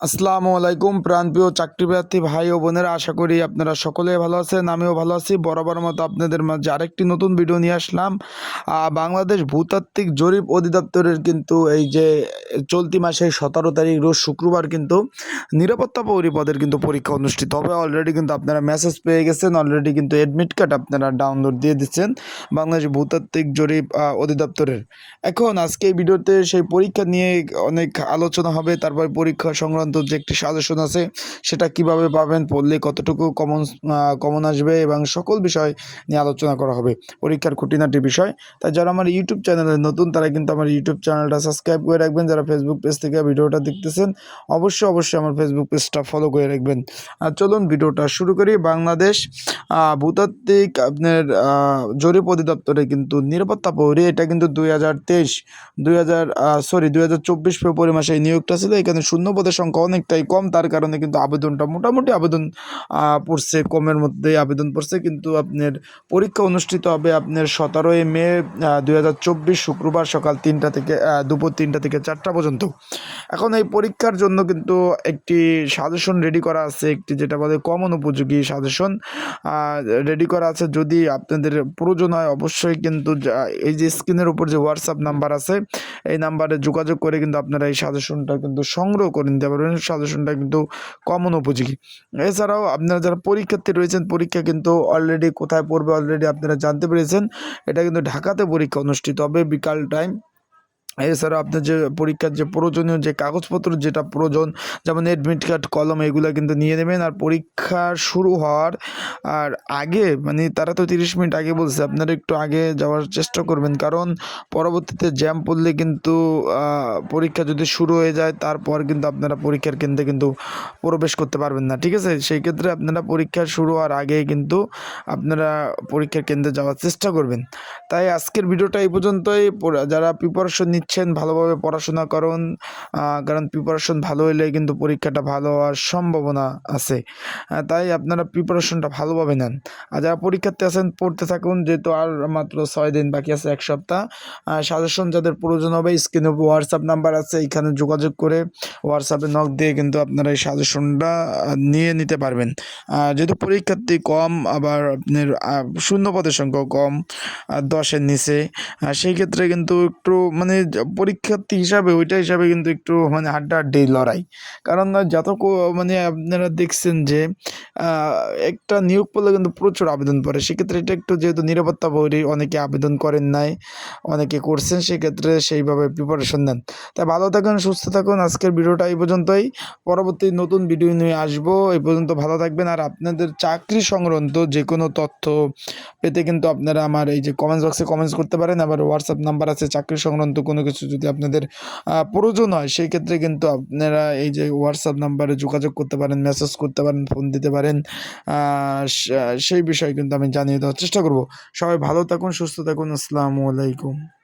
আসসালামু আলাইকুম, প্রাণপ্রিয় চাকরি প্রার্থী ভাই ও বোনেরা, আশা করি আপনারা সকলে ভালো আছেন, আমিও ভালো আছি। বরাবর মতো আপনাদের মাঝে আরেকটি নতুন ভিডিও নিয়ে আসলাম। বাংলাদেশ ভূতাত্ত্বিক জরিপ অধিদপ্তরের কিন্তু এই যে চলতি মাসের সতেরো তারিখ, রোজ শুক্রবার কিন্তু নিরাপত্তা পৌরী পদের কিন্তু পরীক্ষা অনুষ্ঠিত হবে। অলরেডি কিন্তু আপনারা মেসেজ পেয়ে গেছেন অলরেডি কিন্তু অ্যাডমিট কার্ড আপনারা ডাউনলোড দিয়ে দিচ্ছেন বাংলাদেশ ভূতাত্ত্বিক জরিপ অধিদপ্তরের। এখন আজকে এই ভিডিওতে সেই পরীক্ষা নিয়ে অনেক আলোচনা হবে, তারপর পরীক্ষা সংক্রান্ত যে একটি সাজেশন আছে, সেটা কীভাবে পাবেন, পড়লে কতটুকু কমন কমন আসবে এবং সকল বিষয় নিয়ে আলোচনা করা হবে, পরীক্ষার খুঁটিনাটি বিষয়। তাই যারা আমার ইউটিউব চ্যানেলে নতুন, তারা কিন্তু আমার ইউটিউব চ্যানেলটা সাবস্ক্রাইব করে রাখবেন। যারা ফেসবুক পেজ থেকে ভিডিওটা দেখতেছেন, অবশ্যই অবশ্যই আমার ফেসবুক পেজটা ফলো করে রাখবেন। আর চলুন ভিডিওটা শুরু করি। বাংলাদেশ ভূতাত্ত্বিক আপনার জরিপ অধিদপ্তরে কিন্তু নিরাপত্তা পৌরী, এটা কিন্তু দুই হাজার তেইশ, দুই হাজার সরি দুই হাজার চব্বিশ ফেব্রুয়ারি মাসে নিয়োগটা ছিল। এখানে শূন্য পদের সংখ্যা অনেকটাই কম। তার কারণে কিন্তু আবেদনটা মোটামুটি আবেদন পড়ছে, কমের মধ্যে আবেদন পড়ছে। কিন্তু আপনার পরীক্ষা অনুষ্ঠিত হবে আপনার সতেরোই মে দুই হাজার চব্বিশ শুক্রবার সকাল তিনটা থেকে দুপুর তিনটা থেকে চারটা পর্যন্ত। এখন এই পরীক্ষার জন্য কিন্তু একটি সাজেশন রেডি করা আছে। একটি যেটা বলে কমন উপযোগী সাজেশন। রেডি করা আছে। যদি আপনাদের প্রয়োজন হয়, অবশ্যই কিন্তু এই যে স্ক্রিনের উপর যে হোয়াটসঅ্যাপ নাম্বার আছে এই নাম্বারে যোগাযোগ করে কিন্তু আপনারা এই সাজেশনটা কিন্তু সংগ্রহ করে নিতে পারবেন। সাজেশনটা কিন্তু কমন উপযোগী। এছাড়াও আপনারা যারা পরীক্ষার্থী রয়েছেন, পরীক্ষা কিন্তু অলরেডি কোথায় পড়বে অলরেডি আপনারা জানতে পেরেছেন। এটা কিন্তু ঢাকাতে পরীক্ষা অনুষ্ঠিত হবে। বিকাল টাইম এছাড়া আপনার যে পরীক্ষার যে প্রয়োজনীয় যে কাগজপত্র, যেটা প্রয়োজন, যেমন অ্যাডমিট কার্ড কলম, এগুলো কিন্তু নিয়ে নেবেন। আর পরীক্ষা শুরু হওয়ার আর আগে মানে তারা তো তিরিশ মিনিট আগে বলছে, আপনারা একটু আগে যাওয়ার চেষ্টা করবেন। কারণ পরবর্তীতে জ্যাম পড়লে কিন্তু পরীক্ষা যদি শুরু হয়ে যায়, তারপর কিন্তু আপনারা পরীক্ষার কেন্দ্রে কিন্তু প্রবেশ করতে পারবেন না, ঠিক আছে? সেই ক্ষেত্রে আপনারা পরীক্ষা শুরু হওয়ার আগে কিন্তু আপনারা পরীক্ষার কেন্দ্রে যাওয়ার চেষ্টা করবেন। তাই আজকের ভিডিওটা এই পর্যন্তই। যারা প্রিপারেশন নিচ্ছেন ভালোভাবে পড়াশোনা করুন কারণ প্রিপারেশন ভালো হলে কিন্তু পরীক্ষাটা ভালো হওয়ার সম্ভাবনা আছে। তাই আপনারা প্রিপারেশনটা ভালোভাবে নেন। আর যারা পরীক্ষার্থী আছেন পড়তে থাকুন যেহেতু আর মাত্র ছয় দিন বাকি আছে এক সপ্তাহ সাজেশন যাদের প্রয়োজন হবে স্ক্রিনে হোয়াটসঅ্যাপ নাম্বার আছে এখানে যোগাযোগ করে হোয়াটসঅ্যাপে নক দিয়ে কিন্তু আপনারা এই সাজেশনটা নিয়ে নিতে পারবেন। যেহেতু পরীক্ষার্থী কম আবার আপনার আহ, শূন্য পদের সংখ্যাও কম দশের নিচে সেই ক্ষেত্রে কিন্তু একটু মানে পরীক্ষার্থী হিসাবে ওইটা হিসাবে কিন্তু একটু মানে হাড্ডাহাড্ডি লড়াই। কারণ যত মানে আপনারা দেখছেন যে একটা নিয়োগ পেলে কিন্তু প্রচুর আবেদন পড়ে। সেক্ষেত্রে এটা একটু যেহেতু নিরাপত্তা বৈরী অনেকে আবেদন করেন নাই। অনেকে করছেন, সেক্ষেত্রে সেইভাবে প্রিপারেশন নেন। তাই ভালো থাকুন, সুস্থ থাকুন। আজকের ভিডিওটা এই পর্যন্তই। পরবর্তী নতুন ভিডিও নিয়ে আসব। এই পর্যন্ত ভালো থাকবেন। আর আপনাদের চাকরি সংক্রান্ত যে কোনো তথ্য পেতে কিন্তু আপনারা আমার এই যে কমেন্টস বক্সে কমেন্টস করতে পারেন। আবার হোয়াটসঅ্যাপ নাম্বার আছে। চাকরি সংক্রান্ত কোনো কিছু যদি আপনাদের প্রয়োজন হয় সেই ক্ষেত্রে কিন্তু আপনারা এই যে হোয়াটসঅ্যাপ নাম্বারে যোগাযোগ করতে পারেন মেসেজ করতে পারেন ফোন দিতে পারেন। সেই বিষয়ে কিন্তু আমি জানিয়ে দেওয়ার চেষ্টা করব। সবাই ভালো থাকুন, সুস্থ থাকুন। আসসালামু আলাইকুম। alaikum.